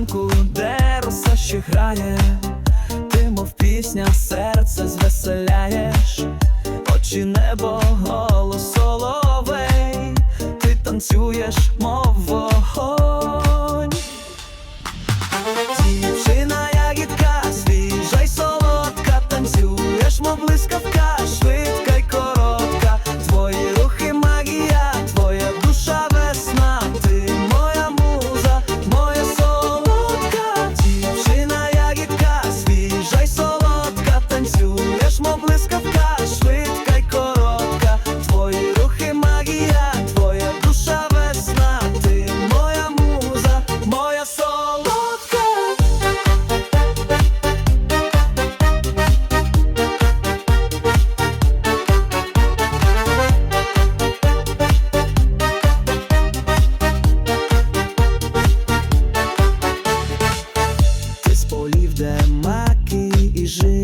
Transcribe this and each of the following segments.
ранку, де роса ще грає, ти, мов пісня, серце звеселяєш, очі небо голосоловей, ти танцюєш, мов.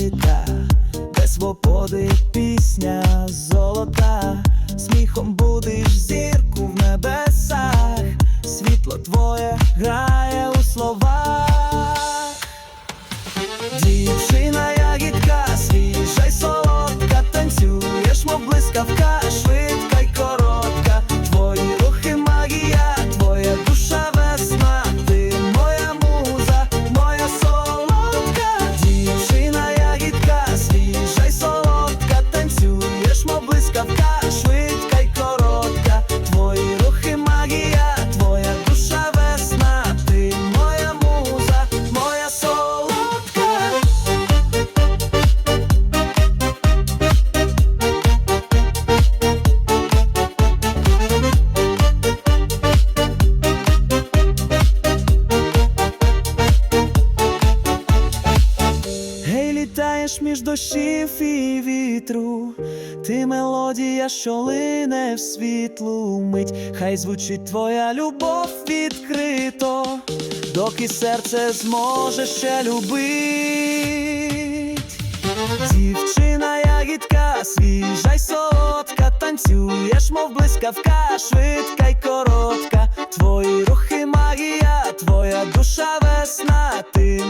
І де свободи пісня золота, сміхом будеш зірку в небесах, світло твоє грає у словах. Дівчина ягідка, свіжа й солодка, танцюєш, мов блискавка, літаєш між дощів і вітру, ти мелодія, що лине в світлу мить, хай звучить твоя любов відкрито, доки серце зможе ще любить. Дівчина ягідка, свіжа й солодка, танцюєш, мов блискавка, швидка й коротка. Твої рухи магія, твоя душа весна, ти